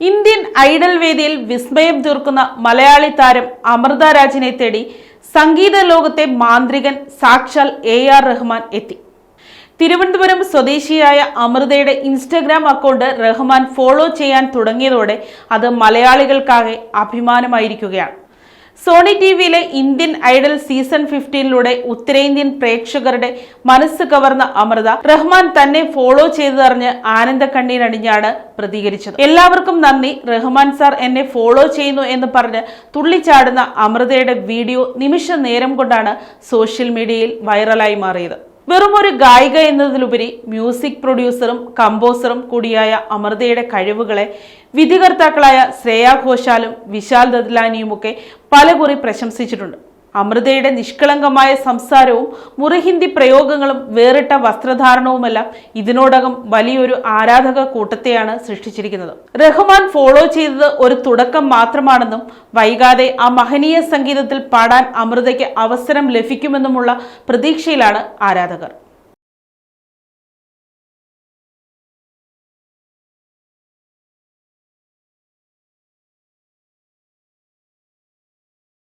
Indian Idol വേദിയിൽ വിസ്മയം തീർക്കുന്ന മലയാളി താരം അമൃത രാജിനെ തേടി സംഗീത ലോകത്തെ മാന്ത്രികൻ സാക്ഷാൽ എ ആർ റഹ്മാൻ എത്തി. തിരുവനന്തപുരം സ്വദേശിയായ അമൃതയുടെ ഇൻസ്റ്റഗ്രാം അക്കൗണ്ട് റഹ്മാൻ ഫോളോ ചെയ്യാൻ തുടങ്ങിയതോടെ അത് മലയാളികൾക്കാകെ അഭിമാനമായിരിക്കുകയാണ്. സോണി ടി വിയിലെ ഇന്ത്യൻ ഐഡൽ സീസൺ ഫിഫ്റ്റീനിലൂടെ ഉത്തരേന്ത്യൻ പ്രേക്ഷകരുടെ മനസ്സ് കവർന്ന അമൃത റഹ്മാൻ തന്നെ ഫോളോ ചെയ്തതറിഞ്ഞ് ആനന്ദ കണ്ണീരണിഞ്ഞാണ് പ്രതികരിച്ചത്. എല്ലാവർക്കും നന്ദി. റഹ്മാൻ സാർ എന്നെ ഫോളോ ചെയ്യുന്നു എന്ന് പറഞ്ഞ് തുള്ളിച്ചാടുന്ന അമൃതയുടെ വീഡിയോ നിമിഷ നേരം കൊണ്ടാണ് സോഷ്യൽ മീഡിയയിൽ വൈറലായി മാറിയത്. വെറും ഒരു ഗായിക എന്നതിലുപരി മ്യൂസിക് പ്രൊഡ്യൂസറും കമ്പോസറും കൂടിയായ അമൃതയുടെ കഴിവുകളെ വിധികർത്താക്കളായ ശ്രേയ ഘോഷാലും വിശാൽ ദദ്ലാനിയുമൊക്കെ പലകുറി പ്രശംസിച്ചിട്ടുണ്ട്. അമൃതയുടെ നിഷ്കളങ്കമായ സംസാരവും മുറിഹിന്ദി പ്രയോഗങ്ങളും വേറിട്ട വസ്ത്രധാരണവുമെല്ലാം ഇതിനോടകം വലിയൊരു ആരാധക കൂട്ടത്തെയാണ് സൃഷ്ടിച്ചിരിക്കുന്നത്. റഹ്മാൻ ഫോളോ ചെയ്തത് ഒരു തുടക്കം മാത്രമാണെന്നും വൈകാതെ ആ മഹനീയ സംഗീതത്തിൽ പാടാൻ അമൃതയ്ക്ക് അവസരം ലഭിക്കുമെന്നുമുള്ള പ്രതീക്ഷയിലാണ് ആരാധകർ.